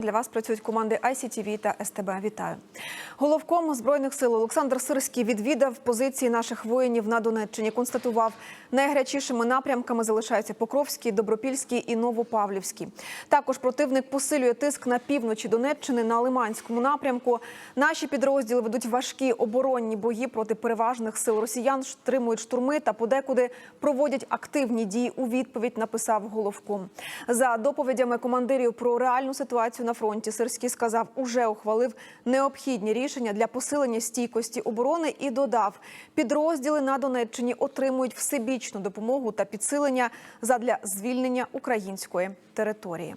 Для вас працюють команди ICTV та СТБ. Вітаю. Головком збройних сил Олександр Сирський відвідав позиції наших воїнів на Донеччині. Констатував, найгарячішими напрямками залишаються Покровський, Добропільський і Новопавлівський. Також противник посилює тиск на півночі Донеччини на Лиманському напрямку. Наші підрозділи ведуть важкі оборонні бої проти переважних сил росіян, стримують штурми та подекуди проводять активні дії у відповідь. Написав головком. За доповідями командирів про реальну ситуацію на фронті. Сирський сказав, уже ухвалив необхідні рішення для посилення стійкості оборони і додав, підрозділи на Донеччині отримують всебічну допомогу та підсилення задля звільнення української території.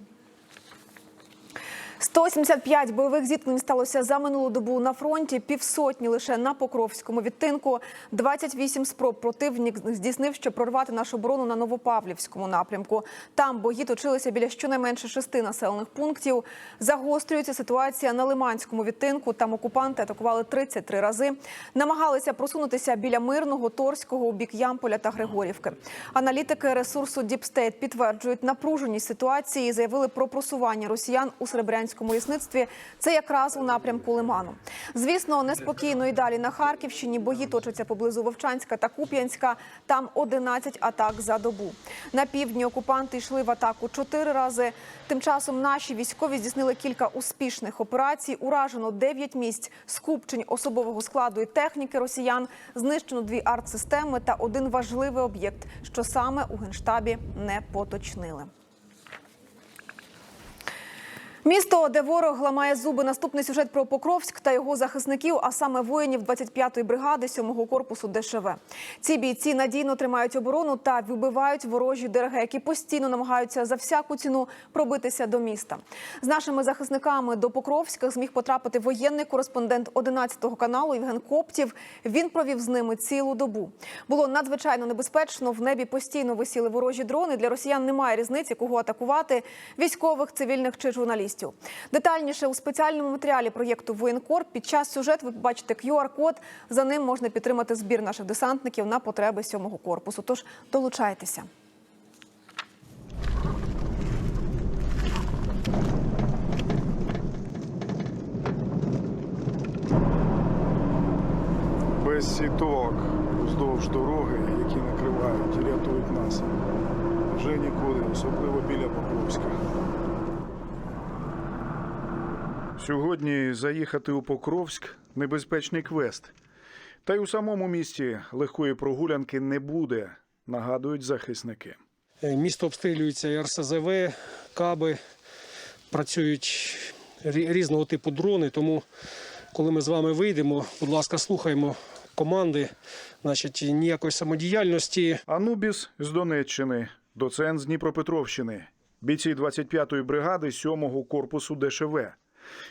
175 бойових зіткнень сталося за минулу добу на фронті, півсотні лише на Покровському відтинку. 28 спроб противник здійснив, щоб прорвати нашу оборону на Новопавлівському напрямку. Там бої точилися біля щонайменше шести населених пунктів. Загострюється ситуація на Лиманському відтинку. Там окупанти атакували 33 рази. Намагалися просунутися біля Мирного, Торського у бік Ямполя та Григорівки. Аналітики ресурсу Діпстейт підтверджують напруженість ситуації і заявили про просування росіян у Серебрянському лісництві. Це якраз у напрямку Лиману. Звісно, неспокійно і далі на Харківщині бої точаться поблизу Вовчанська та Куп'янська. Там 11 атак за добу. На півдні окупанти йшли в атаку чотири рази. Тим часом наші військові здійснили кілька успішних операцій. Уражено 9 місць скупчень особового складу і техніки росіян. Знищено дві артсистеми та один важливий об'єкт, що саме у генштабі не поточнили. Місто, де ворог ламає зуби. Наступний сюжет про Покровськ та його захисників, а саме воїнів 25-ї бригади 7-го корпусу ДШВ. Ці бійці надійно тримають оборону та вибивають ворожі ДРГ, які постійно намагаються за всяку ціну пробитися до міста. З нашими захисниками до Покровська зміг потрапити воєнний кореспондент 11 каналу Євген Коптів. Він провів з ними цілу добу. Було надзвичайно небезпечно. В небі постійно висіли ворожі дрони. Для росіян немає різниці, кого атакувати військових, цивільних чи журналістів. Детальніше у спеціальному матеріалі проєкту Воєнкор під час сюжету ви побачите QR-код. За ним можна підтримати збір наших десантників на потреби 7-го корпусу. Тож долучайтеся. без сіток вздовж дороги, які накривають і рятують нас. Вже нікуди, особливо біля Покровська. Сьогодні заїхати у Покровськ небезпечний квест. Та й у самому місті легкої прогулянки не буде, нагадують захисники. Е, Місто обстрілюється і РСЗВ, каби, працюють різного типу дрони. Тому, коли ми з вами вийдемо, будь ласка, слухаємо команди. Значить, ніякої самодіяльності. Анубіс з Донеччини, доцент з Дніпропетровщини, бійці 25-ї бригади 7-го корпусу ДШВ.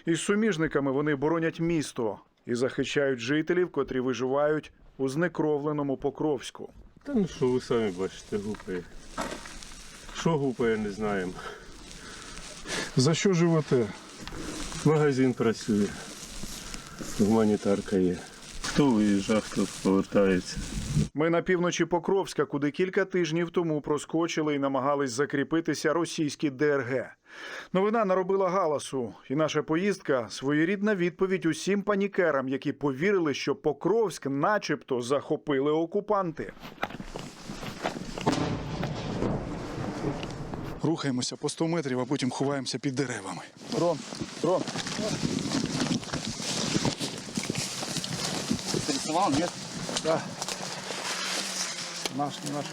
Із суміжниками вони боронять місто і захищають жителів, котрі виживають у знекровленому Покровську. Та ну що ви самі бачите, гупає. Що гупає, не знаємо. За що живете? Магазин працює, гуманітарка є. Хто виїжджав, хто повертається. Ми на півночі Покровська, куди кілька тижнів тому проскочили і намагались закріпитися російські ДРГ. Новина наробила галасу, і наша поїздка своєрідна відповідь усім панікерам, які повірили, що Покровськ, начебто, захопили окупанти. Рухаємося по 100 метрів, а потім ховаємося під деревами. Рон, Рон. Рисовал, нет? Наш, наш.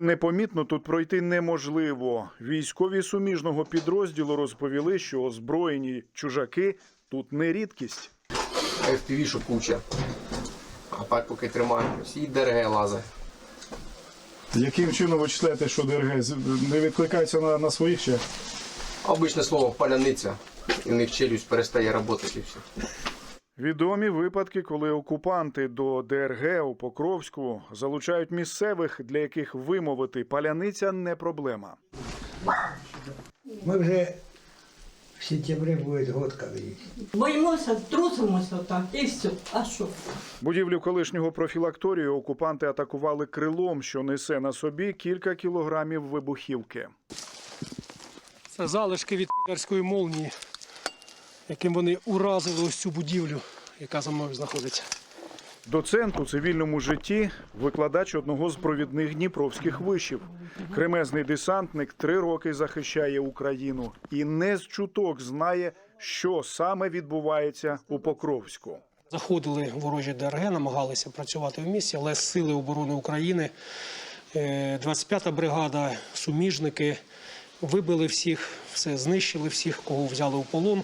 Непомітно тут пройти неможливо. Військові суміжного підрозділу розповіли, що озброєні чужаки тут не рідкість. FPV-шу куча. А так поки тримаємо. Всі ДРГ лазить. Яким чином ви читаєте, що ДРГ не відкликається на, на своїх ще? Обичне слово паляниця. І в них челюсть перестає працювати і все. Відомі випадки, коли окупанти до ДРГ у Покровську залучають місцевих, для яких вимовити паляниця не проблема. Ми вже сентябре будет год, как видите. Боїмося, трусимося так і все. А що? Будівлю колишнього профілакторію окупанти атакували крилом, що несе на собі кілька кілограмів вибухівки. Це залишки від підерської молнії, яким вони уразили ось цю будівлю, яка за мною знаходиться. Доцент у цивільному житті викладач одного з провідних дніпровських вишів. Кремезний десантник три роки захищає Україну і не з чуток знає, що саме відбувається у Покровську. Заходили ворожі ДРГ, намагалися працювати в місті, але Сили оборони України, е, 25-та бригада, суміжники вибили всіх, все знищили всіх, кого взяли у полон.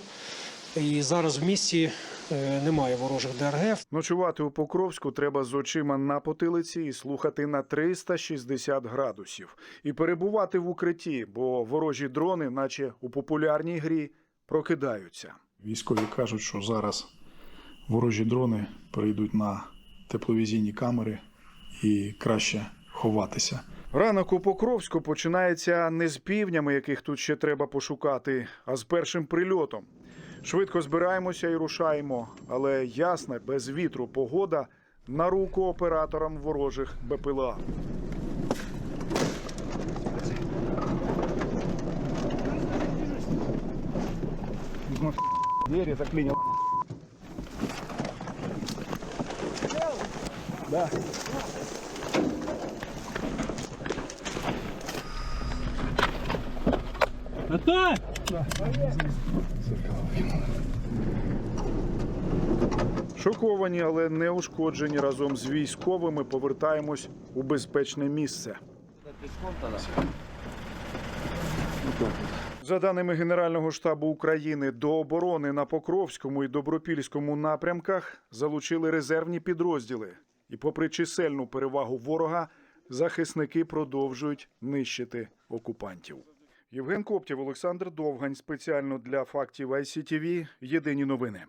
І зараз в місті е, немає ворожих ДРГ. Ночувати у Покровську треба з очима на потилиці і слухати на 360 градусів. І перебувати в укритті, бо ворожі дрони, наче у популярній грі, прокидаються. Військові кажуть, що зараз ворожі дрони перейдуть на тепловізійні камери і краще ховатися. Ранок у Покровську починається не з півнями, яких тут ще треба пошукати, а з першим прильотом. Швидко збираємося і рушаємо, але ясна, без вітру погода на руку операторам ворожих БПЛА. Двери заклинило. Да. Шоковані, але не ушкоджені разом з військовими повертаємось у безпечне місце. За даними Генерального штабу України, до оборони на Покровському і Добропільському напрямках залучили резервні підрозділи. І, попри чисельну перевагу ворога, захисники продовжують нищити окупантів. Євген Коптєв, Олександр Довгань спеціально для фактів ICTV. Єдині новини.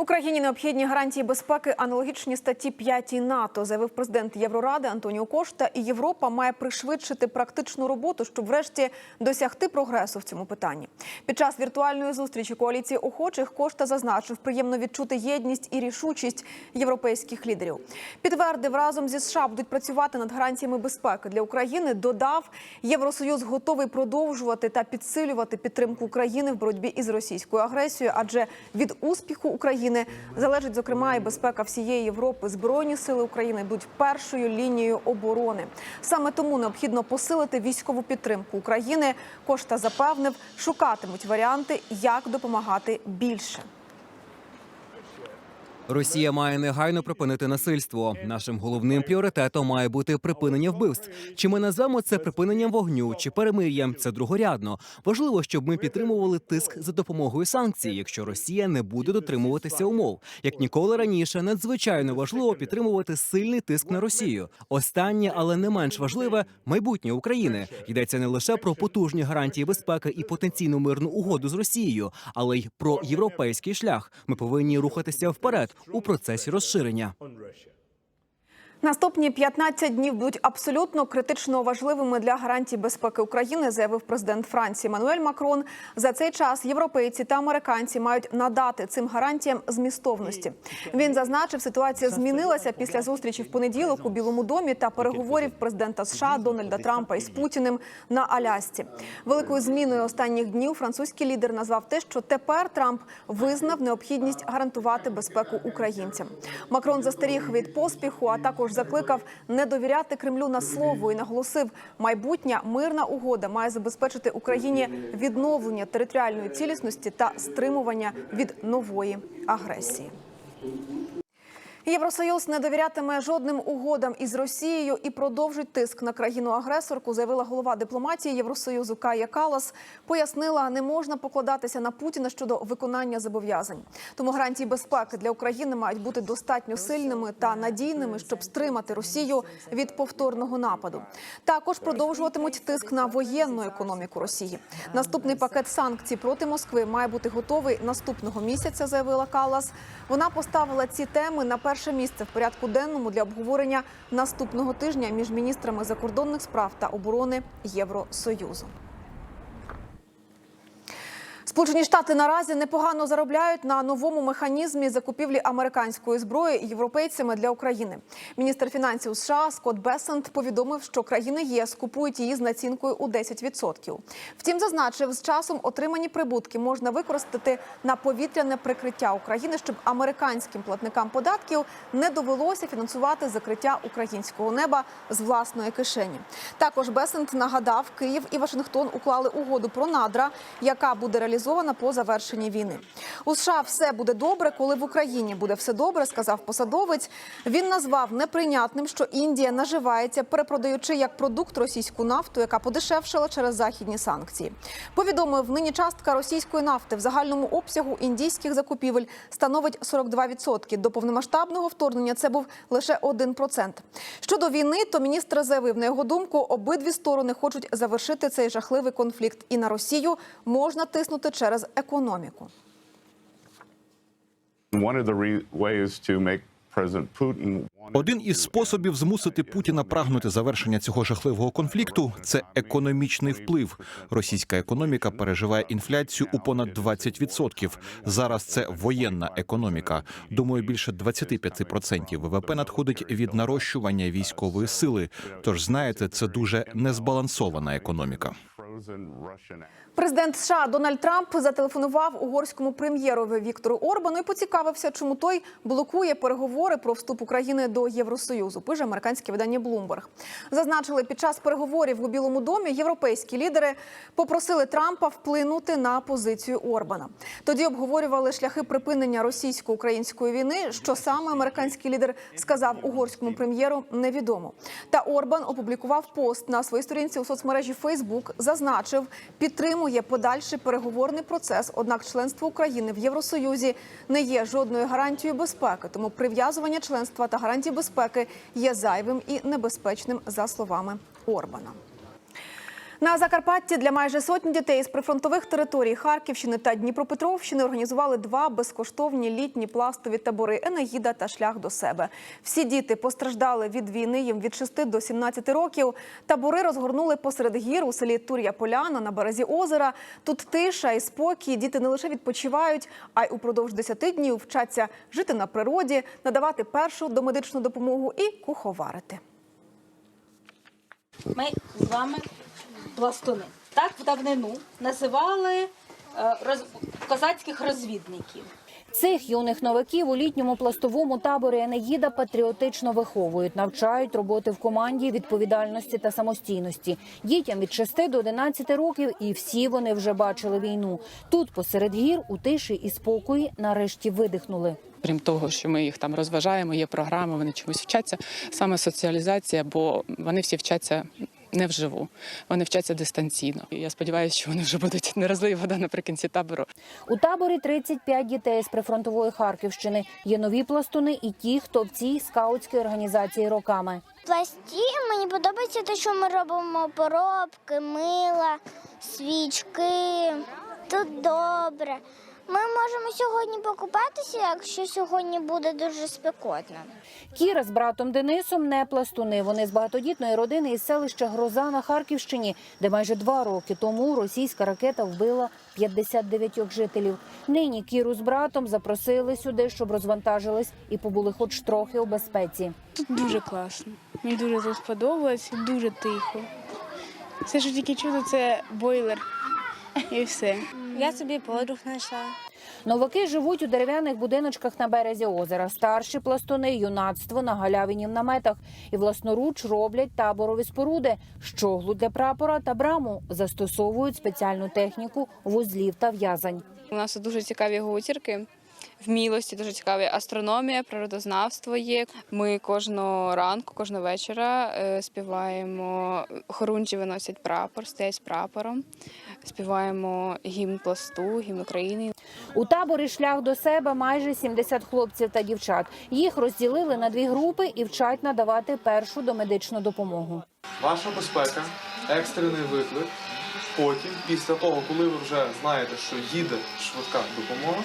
Україні необхідні гарантії безпеки, аналогічні статті 5 НАТО, заявив президент Євроради Антоніо Кошта. І Європа має пришвидшити практичну роботу, щоб врешті досягти прогресу в цьому питанні. Під час віртуальної зустрічі коаліції охочих Кошта зазначив, приємно відчути єдність і рішучість європейських лідерів. Підтвердив, разом зі США будуть працювати над гарантіями безпеки для України. Додав, Євросоюз готовий продовжувати та підсилювати підтримку України в боротьбі із російською агресією, адже від успіху України залежить зокрема і безпека всієї Європи. Збройні сили України будуть першою лінією оборони. Саме тому необхідно посилити військову підтримку України. Кошта запевнив, шукатимуть варіанти, як допомагати більше. Росія має негайно припинити насильство. Нашим головним пріоритетом має бути припинення вбивств. Чи ми назвемо це припиненням вогню чи перемир'ям? Це другорядно. Важливо, щоб ми підтримували тиск за допомогою санкцій, якщо Росія не буде дотримуватися умов. Як ніколи раніше, надзвичайно важливо підтримувати сильний тиск на Росію. Останнє, але не менш важливе майбутнє України. Йдеться не лише про потужні гарантії безпеки і потенційну мирну угоду з Росією, але й про європейський шлях. Ми повинні рухатися вперед у процесі розширення. Наступні 15 днів будуть абсолютно критично важливими для гарантій безпеки України, заявив президент Франції Мануель Макрон. За цей час європейці та американці мають надати цим гарантіям змістовності. Він зазначив, ситуація змінилася після зустрічі в понеділок у Білому домі та переговорів президента США Дональда Трампа із Путіним на Алясці. Великою зміною останніх днів французький лідер назвав те, що тепер Трамп визнав необхідність гарантувати безпеку українцям. Макрон застеріг від поспіху, а також закликав не довіряти Кремлю на слово і наголосив, майбутня мирна угода має забезпечити Україні відновлення територіальної цілісності та стримування від нової агресії. Євросоюз не довірятиме жодним угодам із Росією і продовжить тиск на країну-агресорку, заявила голова дипломатії Євросоюзу Кая Калас. Пояснила, не можна покладатися на Путіна щодо виконання зобов'язань. Тому гарантії безпеки для України мають бути достатньо сильними та надійними, щоб стримати Росію від повторного нападу. Також продовжуватимуть тиск на воєнну економіку Росії. Наступний пакет санкцій проти Москви має бути готовий наступного місяця, заявила Калас. Вона поставила ці теми на перше місце в порядку денному для обговорення наступного тижня між міністрами закордонних справ та оборони Євросоюзу. Сполучені Штати наразі непогано заробляють на новому механізмі закупівлі американської зброї європейцями для України. Міністр фінансів США Скотт Бесент повідомив, що країни ЄС купують її з націнкою у 10%. Втім, зазначив, з часом отримані прибутки можна використати на повітряне прикриття України, щоб американським платникам податків не довелося фінансувати закриття українського неба з власної кишені. Також Бесент нагадав, Київ і Вашингтон уклали угоду про надра, яка буде реалізована по завершенні війни. У США все буде добре, коли в Україні буде все добре, сказав посадовець. Він назвав неприйнятним, що Індія наживається, перепродаючи як продукт російську нафту, яка подешевшала через західні санкції. Повідомив, нині частка російської нафти в загальному обсягу індійських закупівель становить 42%. До повномасштабного вторгнення це був лише 1%. Щодо війни, то міністр заявив, на його думку, обидві сторони хочуть завершити цей жахливий конфлікт, і на Росію можна тиснути через економіку. Один із способів змусити Путіна прагнути завершення цього жахливого конфлікту це економічний вплив. Російська економіка переживає інфляцію у понад 20%. Зараз це воєнна економіка. Думаю, більше 25% ВВП надходить від нарощування військової сили. Тож знаєте, це дуже незбалансована економіка. Президент США Дональд Трамп зателефонував угорському прем'єрові Віктору Орбану і поцікавився, чому той блокує переговори про вступ України до Євросоюзу. Пише американське видання Bloomberg. Зазначили, під час переговорів у Білому домі європейські лідери попросили Трампа вплинути на позицію Орбана. Тоді обговорювали шляхи припинення російсько-української війни. Що саме американський лідер сказав угорському прем'єру, невідомо. Та Орбан опублікував пост на своїй сторінці у соцмережі Facebook, зазначив, підтримує подальший переговорний процес. Однак членство України в Євросоюзі не є жодною гарантією безпеки, тому прив'язування членства та гарантії безпеки є зайвим і небезпечним за словами Орбана. На Закарпатті для майже сотні дітей з прифронтових територій Харківщини та Дніпропетровщини організували два безкоштовні літні пластові табори Енеїда та шлях до себе. Всі діти постраждали від війни їм від 6 до 17 років. Табори розгорнули посеред гір у селі Тур'я Поляна на березі озера. Тут тиша і спокій. Діти не лише відпочивають, а й упродовж 10 днів вчаться жити на природі, надавати першу домедичну допомогу і куховарити. Ми з вами пластуни. Так в давнину називали е, роз... козацьких розвідників. Цих юних новаків у літньому пластовому таборі Енеїда патріотично виховують, навчають роботи в команді, відповідальності та самостійності. Дітям від 6 до 11 років, і всі вони вже бачили війну. Тут, посеред гір, у тиші і спокої, нарешті видихнули. Крім того, що ми їх там розважаємо, є програми, вони чомусь вчаться. Саме соціалізація, бо вони всі вчаться не вживу, вони вчаться дистанційно. І я сподіваюся, що вони вже будуть не розлий вода наприкінці табору. У таборі 35 дітей з прифронтової Харківщини. Є нові пластуни і ті, хто в цій скаутській організації роками. пласті мені подобається те, що ми робимо поробки, мила, свічки. Тут добре. Ми можемо сьогодні покупатися, якщо сьогодні буде дуже спекотно. Кіра з братом Денисом не пластуни. Вони з багатодітної родини із селища Гроза на Харківщині, де майже два роки тому російська ракета вбила 59 жителів. Нині Кіру з братом запросили сюди, щоб розвантажились і побули хоч трохи у безпеці. Тут дуже класно. Мені дуже тут сподобалось, і дуже тихо. Все, що тільки чути, це бойлер. І все. Я собі подруг знайшла. Новаки живуть у дерев'яних будиночках на березі озера. Старші пластуни юнацтво на галявині в наметах і власноруч роблять таборові споруди. Щоглу для прапора та браму застосовують спеціальну техніку вузлів та в'язань. У нас дуже цікаві гутірки. Вмілості дуже цікаві астрономія, природознавство є. Ми кожного ранку, кожного вечора е, співаємо. Хорунжі виносять прапор, стоять з прапором. Співаємо гімн пласту, гімн України. У таборі шлях до себе майже 70 хлопців та дівчат. Їх розділили на дві групи і вчать надавати першу домедичну допомогу. Ваша безпека, екстрений виклик. Потім, після того, коли ви вже знаєте, що їде швидка допомога,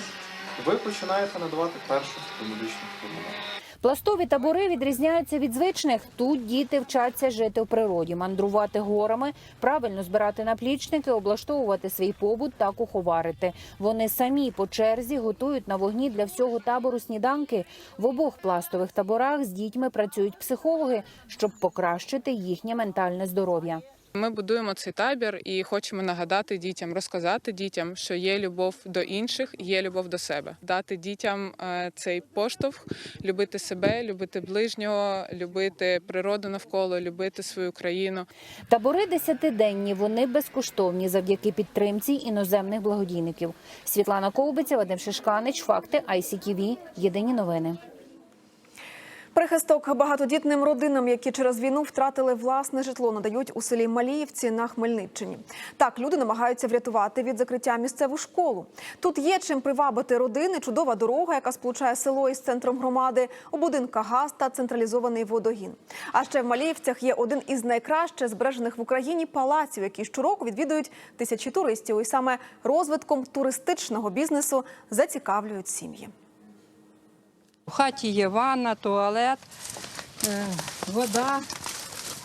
ви починаєте надавати першу домедичну допомогу. Пластові табори відрізняються від звичних. Тут діти вчаться жити в природі, мандрувати горами, правильно збирати наплічники, облаштовувати свій побут та куховарити. Вони самі по черзі готують на вогні для всього табору сніданки. В обох пластових таборах з дітьми працюють психологи, щоб покращити їхнє ментальне здоров'я. Ми будуємо цей табір і хочемо нагадати дітям, розказати дітям, що є любов до інших, є любов до себе, дати дітям е, цей поштовх, любити себе, любити ближнього, любити природу навколо, любити свою країну. Табори десятиденні. Вони безкоштовні завдяки підтримці іноземних благодійників. Світлана Ковбиця, Вадим Шишканич, факти ICTV. Єдині новини. Прихисток багатодітним родинам, які через війну втратили власне житло, надають у селі Маліївці на Хмельниччині. Так люди намагаються врятувати від закриття місцеву школу. Тут є чим привабити родини, чудова дорога, яка сполучає село із центром громади, у будинках газ та централізований водогін. А ще в Маліївцях є один із найкраще збережених в Україні палаців, які щороку відвідують тисячі туристів. І саме розвитком туристичного бізнесу зацікавлюють сім'ї. В хаті є ванна, туалет, е, вода,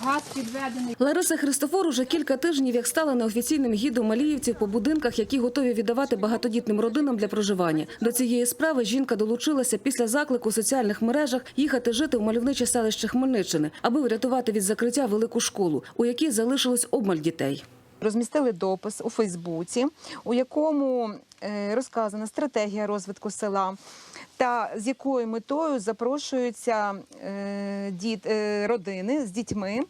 газ підведений. Лариса Христофор уже кілька тижнів як стала неофіційним гідом маліївців по будинках, які готові віддавати багатодітним родинам для проживання. До цієї справи жінка долучилася після заклику у соціальних мережах їхати жити в мальовниче селище Хмельниччини, аби врятувати від закриття велику школу, у якій залишилось обмаль дітей. Розмістили допис у Фейсбуці, у якому е, розказана стратегія розвитку села, та з якою метою запрошуються е, діт, е, родини з дітьми.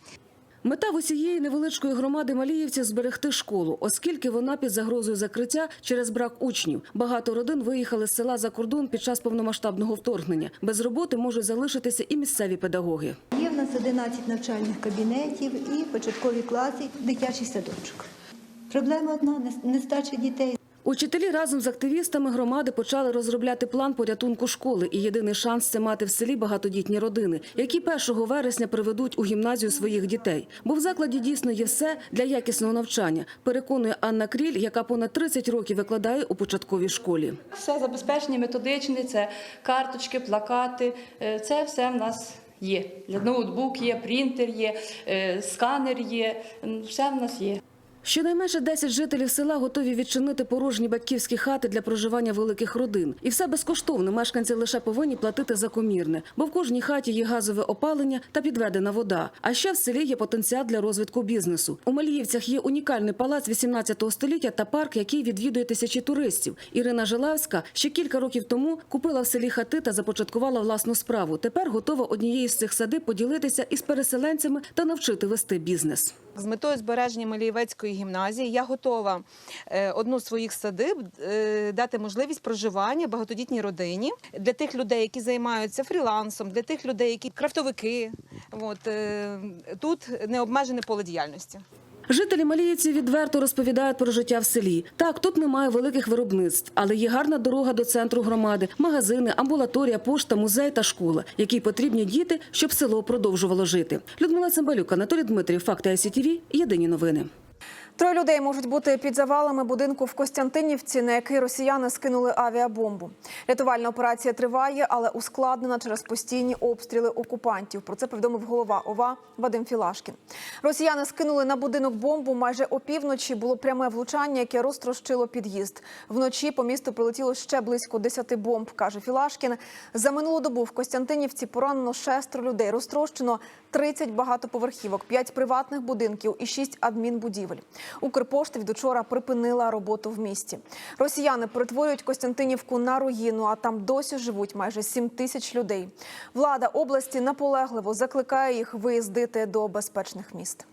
Мета в усієї невеличкої громади Маліївців зберегти школу, оскільки вона під загрозою закриття через брак учнів. Багато родин виїхали з села за кордон під час повномасштабного вторгнення. Без роботи можуть залишитися і місцеві педагоги. Є в нас 11 навчальних кабінетів і початкові класи, дитячий садочок. Проблема одна нестача дітей. Учителі разом з активістами громади почали розробляти план порятунку школи. І єдиний шанс це мати в селі багатодітні родини, які 1 вересня приведуть у гімназію своїх дітей. Бо в закладі дійсно є все для якісного навчання. Переконує Анна Кріль, яка понад 30 років викладає у початковій школі. Все забезпечення методичне, це карточки, плакати. е, Це все в нас є. Ноутбук є, принтер є, е, сканер є. Все в нас є. Щонайменше 10 жителів села готові відчинити порожні батьківські хати для проживання великих родин. І все безкоштовно. Мешканці лише повинні платити за комірне, бо в кожній хаті є газове опалення та підведена вода. А ще в селі є потенціал для розвитку бізнесу. У Маліївцях є унікальний палац 18 століття та парк, який відвідує тисячі туристів. Ірина Жилавська ще кілька років тому купила в селі хати та започаткувала власну справу. Тепер готова однією з цих садиб поділитися із переселенцями та навчити вести бізнес. З метою збереження Малієвецької гімназії я готова е, одну з своїх садиб е, дати можливість проживання багатодітній родині для тих людей, які займаються фрілансом, для тих людей, які крафтовики. От, е, тут необмежене поле діяльності. Жителі Маліївці відверто розповідають про життя в селі. Так, тут немає великих виробництв, але є гарна дорога до центру громади, магазини, амбулаторія, пошта, музей та школа, які потрібні діти, щоб село продовжувало жити. Людмила Цимбалюк, Анатолій Дмитрів, Факти ICTV, Єдині новини. Троє людей можуть бути під завалами будинку в Костянтинівці, на який росіяни скинули авіабомбу. Рятувальна операція триває, але ускладнена через постійні обстріли окупантів. Про це повідомив голова ОВА Вадим Філашкін. Росіяни скинули на будинок бомбу. Майже опівночі було пряме влучання, яке розтрощило під'їзд. Вночі по місту прилетіло ще близько 10 бомб, каже Філашкін. За минулу добу в Костянтинівці поранено шестеро людей. Розтрощено 30 багатоповерхівок, 5 приватних будинків і 6 адмінбудівель. Укрпошта від учора припинила роботу в місті. Росіяни перетворюють Костянтинівку на руїну, а там досі живуть майже 7 тисяч людей. Влада області наполегливо закликає їх виїздити до безпечних міст.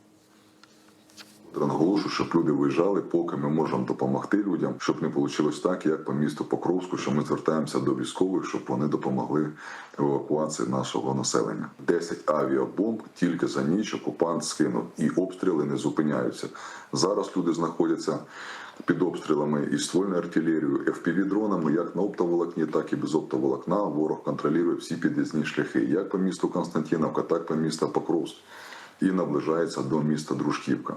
Наголошую, щоб люди виїжджали, поки ми можемо допомогти людям, щоб не вийшло так, як по місту Покровську, що ми звертаємося до військових, щоб вони допомогли евакуації нашого населення. 10 авіабомб тільки за ніч окупант скинув, і обстріли не зупиняються. Зараз люди знаходяться під обстрілами і ствольною артилерією, FPV-дронами, як на оптоволокні, так і без оптоволокна. Ворог контролює всі під'їзні шляхи, як по місту Константиновка, так і по місту Покровськ, і наближається до міста Дружківка.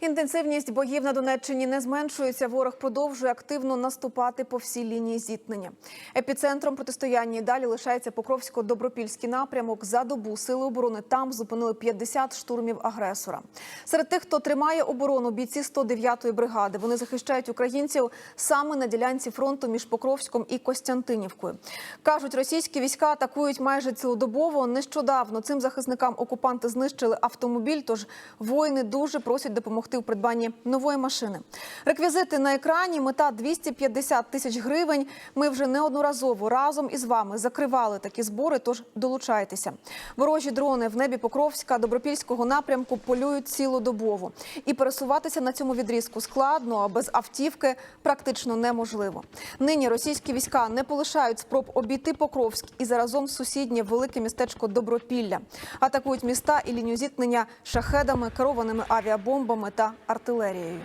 Інтенсивність боїв на Донеччині не зменшується. Ворог продовжує активно наступати по всій лінії зіткнення. Епіцентром протистояння далі лишається Покровсько-Добропільський напрямок. За добу сили оборони там зупинили 50 штурмів агресора. Серед тих, хто тримає оборону, бійці 109-ї бригади. Вони захищають українців саме на ділянці фронту між Покровськом і Костянтинівкою. кажуть, російські війська атакують майже цілодобово. Нещодавно цим захисникам окупанти знищили автомобіль. Тож воїни дуже просять допомогти у придбанні нової машини. Реквізити на екрані. Мета 250 тисяч гривень. Ми вже неодноразово разом із вами закривали такі збори. Тож долучайтеся. Ворожі дрони в небі Покровська, Добропільського напрямку полюють цілодобово. І пересуватися на цьому відрізку складно, а без автівки практично неможливо. Нині російські війська не полишають спроб обійти Покровськ і заразом сусіднє велике містечко Добропілля. Атакують міста і лінію зіткнення шахедами, керованими авіабомбами та артилерією.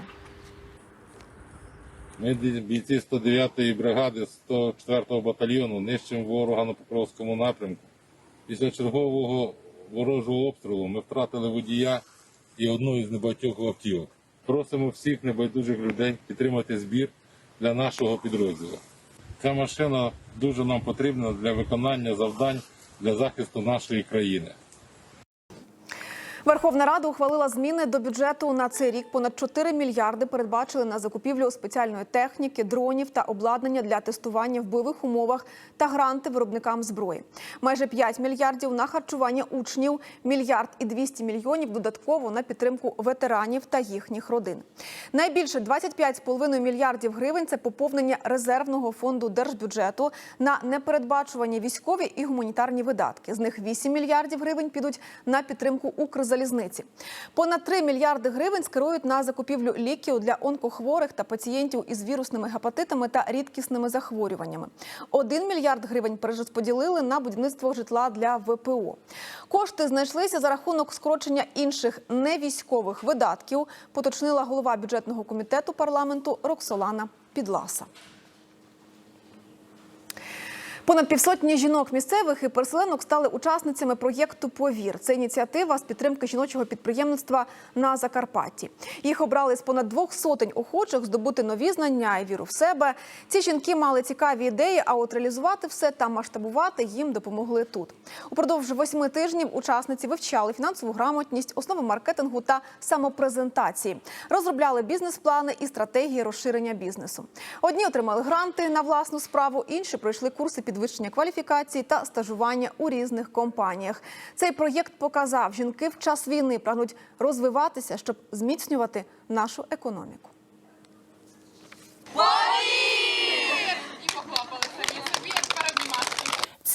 Ми бійці 109-ї бригади 104-го батальйону нищимо ворога на Покровському напрямку. Після чергового ворожого обстрілу ми втратили водія і одну із небагатьох автівок. Просимо всіх небайдужих людей підтримати збір для нашого підрозділу. Ця машина дуже нам потрібна для виконання завдань для захисту нашої країни. Верховна Рада ухвалила зміни до бюджету на цей рік. Понад 4 мільярди передбачили на закупівлю спеціальної техніки, дронів та обладнання для тестування в бойових умовах та гранти виробникам зброї. Майже 5 мільярдів на харчування учнів, мільярд і 200 мільйонів додатково на підтримку ветеранів та їхніх родин. Найбільше 25,5 мільярдів гривень це поповнення резервного фонду держбюджету на непередбачувані військові і гуманітарні видатки. З них 8 мільярдів гривень підуть на підтримку Укрзалізниці. Понад 3 мільярди гривень скерують на закупівлю ліків для онкохворих та пацієнтів із вірусними гепатитами та рідкісними захворюваннями. 1 мільярд гривень перерозподілили на будівництво житла для ВПО. Кошти знайшлися за рахунок скорочення інших невійськових видатків, поточнила голова бюджетного комітету парламенту Роксолана Підласа. Понад півсотні жінок місцевих і переселенок стали учасницями проєкту Повір. Це ініціатива з підтримки жіночого підприємництва на Закарпатті. Їх обрали з понад двох сотень охочих здобути нові знання і віру в себе. Ці жінки мали цікаві ідеї, а от реалізувати все та масштабувати їм допомогли тут. Упродовж восьми тижнів учасниці вивчали фінансову грамотність, основи маркетингу та самопрезентації, розробляли бізнес-плани і стратегії розширення бізнесу. Одні отримали гранти на власну справу, інші пройшли курси підвищення кваліфікації та стажування у різних компаніях. Цей проєкт показав, жінки в час війни прагнуть розвиватися, щоб зміцнювати нашу економіку.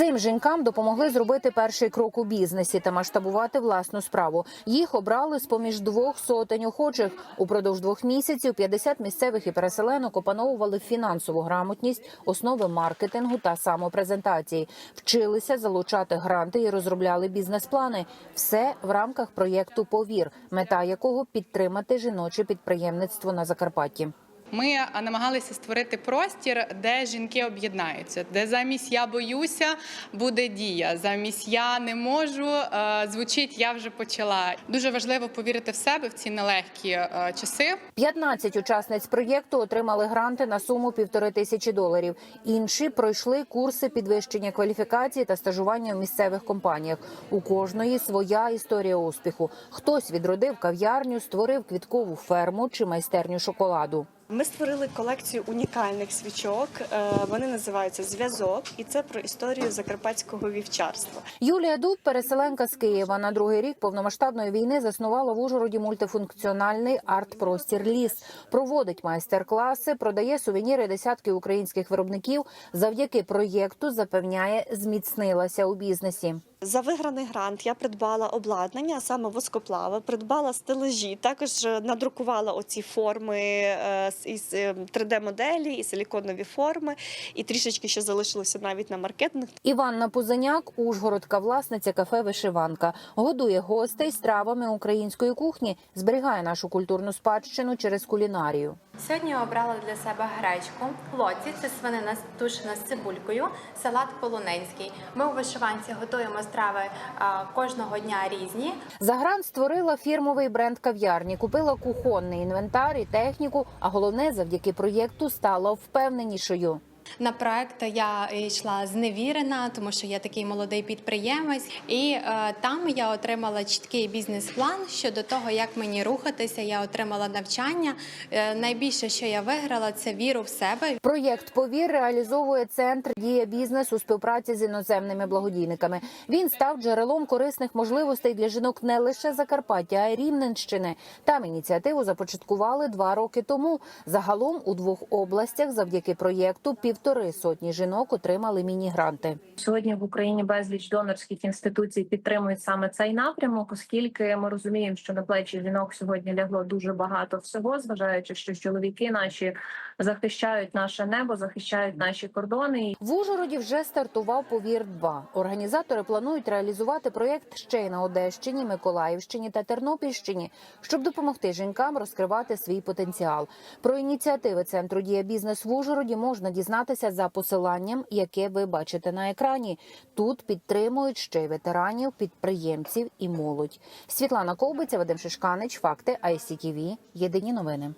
Цим жінкам допомогли зробити перший крок у бізнесі та масштабувати власну справу. Їх обрали з поміж двох сотень охочих. Упродовж двох місяців 50 місцевих і переселенок опановували фінансову грамотність, основи маркетингу та самопрезентації. Вчилися залучати гранти і розробляли бізнес-плани. Все в рамках проєкту Повір, мета якого підтримати жіноче підприємництво на Закарпатті. Ми намагалися створити простір, де жінки об'єднаються, де замість я боюся буде дія. Замість я не можу е, звучить я вже почала. Дуже важливо повірити в себе в ці нелегкі е, часи. 15 учасниць проєкту отримали гранти на суму півтори тисячі доларів. Інші пройшли курси підвищення кваліфікації та стажування в місцевих компаніях. У кожної своя історія успіху. Хтось відродив кав'ярню, створив квіткову ферму чи майстерню шоколаду. Ми створили колекцію унікальних свічок. Е, Вони називаються Зв'язок, і це про історію закарпатського вівчарства. Юлія Дуб, переселенка з Києва, на другий рік повномасштабної війни заснувала в Ужгороді мультифункціональний арт-простір ліс. Проводить майстер-класи, продає сувеніри десятки українських виробників. Завдяки проєкту запевняє, зміцнилася у бізнесі. За виграний грант я придбала обладнання, саме воскоплави, придбала стелажі, також е, надрукувала оці форми е, із 3D-моделі і силіконові форми, і трішечки ще залишилося навіть на маркетинг. Іванна Пузаняк, Ужгородка, власниця кафе Вишиванка, годує гостей стравами української кухні, зберігає нашу культурну спадщину через кулінарію. Сьогодні обрала для себе гречку, лоці це свинина тушена з цибулькою, салат полуненський. Ми у вишиванці готуємо страви а, кожного дня різні. Загран створила фірмовий бренд кав'ярні, купила кухонний інвентар і техніку. А головне, завдяки проєкту стала впевненішою. На проект я йшла зневірена, тому що я такий молодий підприємець, і е, там я отримала чіткий бізнес-план щодо того, як мені рухатися. Я отримала навчання. Е, найбільше, що я виграла, це віру в себе. Проєкт Повір реалізовує центр дія бізнес у співпраці з іноземними благодійниками. Він став джерелом корисних можливостей для жінок не лише Закарпаття, а й Рівненщини. Там ініціативу започаткували два роки тому. Загалом у двох областях завдяки проєкту півтори сотні жінок отримали міні-гранти. Сьогодні в Україні безліч донорських інституцій підтримують саме цей напрямок, оскільки ми розуміємо, що на плечі жінок сьогодні лягло дуже багато всього, зважаючи, що чоловіки наші захищають наше небо, захищають наші кордони. В Ужгороді вже стартував повір 2 Організатори планують реалізувати проєкт ще й на Одещині, Миколаївщині та Тернопільщині, щоб допомогти жінкам розкривати свій потенціал. Про ініціативи центру дія бізнес в Ужгороді можна дізнатися за посиланням, яке ви бачите на екрані. Тут підтримують ще й ветеранів, підприємців і молодь. Світлана Ковбиця, Вадим Шишканич, факти ICTV. Єдині новини.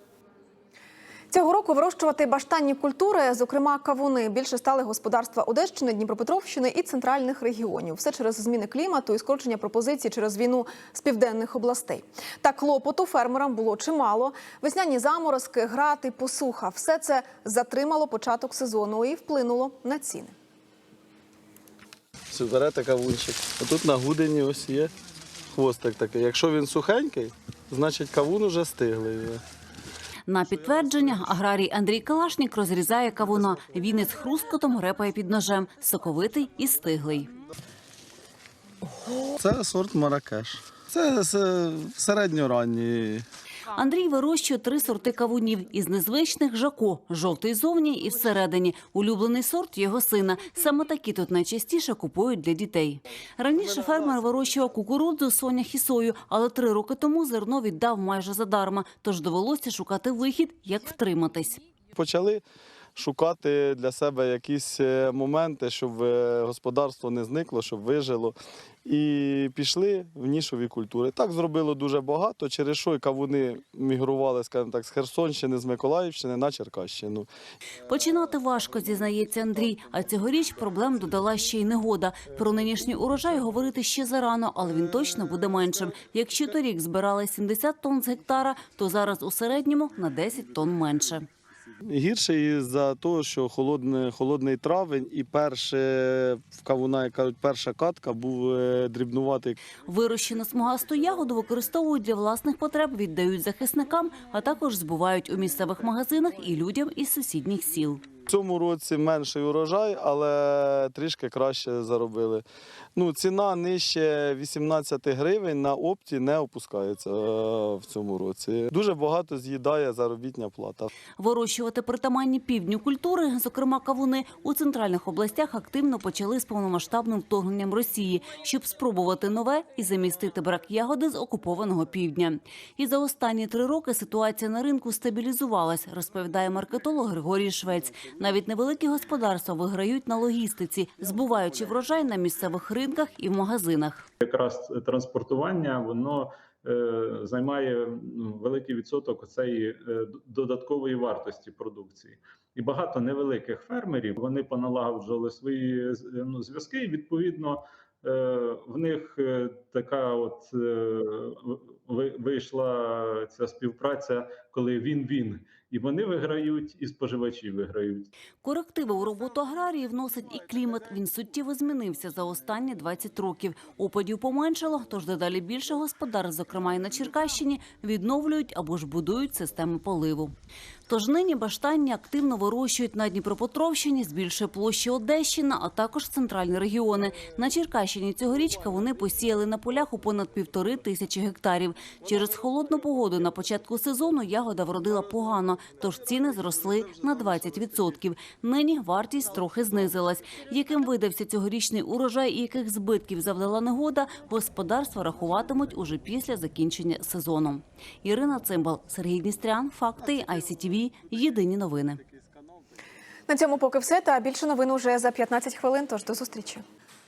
Цього року вирощувати баштанні культури, зокрема кавуни, більше стали господарства Одещини, Дніпропетровщини і центральних регіонів. Все через зміни клімату і скорочення пропозицій через війну з південних областей. Та клопоту фермерам було чимало. Весняні заморозки, грати, посуха все це затримало початок сезону і вплинуло на ціни. Берете кавунчик. Отут на гудені ось є хвостик такий. Якщо він сухенький, значить кавун уже стиглий. На підтвердження аграрій Андрій Калашнік розрізає кавуна. Він із хрускотом репає під ножем, соковитий і стиглий. Це сорт Маракеш. Це середньоранній. Андрій вирощує три сорти кавунів із незвичних жако, жовтий зовні і всередині. Улюблений сорт його сина. Саме такі тут найчастіше купують для дітей. Раніше фермер вирощував кукурудзу, сонях і сою, але три роки тому зерно віддав майже задарма, тож довелося шукати вихід, як втриматись. Почали шукати для себе якісь е, моменти, щоб е, господарство не зникло, щоб вижило. І пішли в нішові культури. Так зробило дуже багато, через що й кавуни мігрували, скажімо так, з Херсонщини, з Миколаївщини на Черкащину. Починати важко, зізнається Андрій. А цьогоріч проблем додала ще й негода. Про нинішній урожай говорити ще зарано, але він точно буде меншим. Якщо торік збирали 70 тонн з гектара, то зараз у середньому на 10 тонн менше. Гірше із-за того, що холодний, холодний травень і перше в кавуна, як кажуть, перша катка був е, дрібнуватий. Вирощену смугасту ягоду використовують для власних потреб, віддають захисникам, а також збувають у місцевих магазинах і людям із сусідніх сіл. Цьому році менший урожай, але трішки краще заробили. Ну, ціна нижче 18 гривень на опті не опускається е, в цьому році. Дуже багато з'їдає заробітня плата. Вирощувати притаманні півдню культури, зокрема кавуни, у центральних областях активно почали з повномасштабним вторгненням Росії, щоб спробувати нове і замістити брак ягоди з окупованого півдня. І за останні три роки ситуація на ринку стабілізувалась, розповідає маркетолог Григорій Швець. Навіть невеликі господарства виграють на логістиці, збуваючи врожай на місцевих ринках і в магазинах. якраз транспортування воно е, займає ну, великий відсоток цієї е, додаткової вартості продукції. І багато невеликих фермерів вони поналагоджували свої ну, зв'язки. І відповідно е, в них така от вийшла ця співпраця, коли він-він. І вони виграють, і споживачі виграють. Корективи у роботу аграрії вносить і клімат. Він суттєво змінився за останні 20 років. Опадів поменшало, тож дедалі більше господарств, зокрема і на Черкащині, відновлюють або ж будують системи поливу. Тож нині баштання активно вирощують на Дніпропетровщині, збільшує площі Одещина, а також центральні регіони. На Черкащині цьогоріч вони посіяли на полях у понад півтори тисячі гектарів. Через холодну погоду на початку сезону ягода вродила погано, тож ціни зросли на 20%. Нині вартість трохи знизилась. Яким видався цьогорічний урожай і яких збитків завдала негода, господарства рахуватимуть уже після закінчення сезону. Ірина Цимбал, Сергій Дністрян, Факти, ICTV, Єдині новини. На цьому поки все. Та більше новин уже за 15 хвилин. Тож до зустрічі.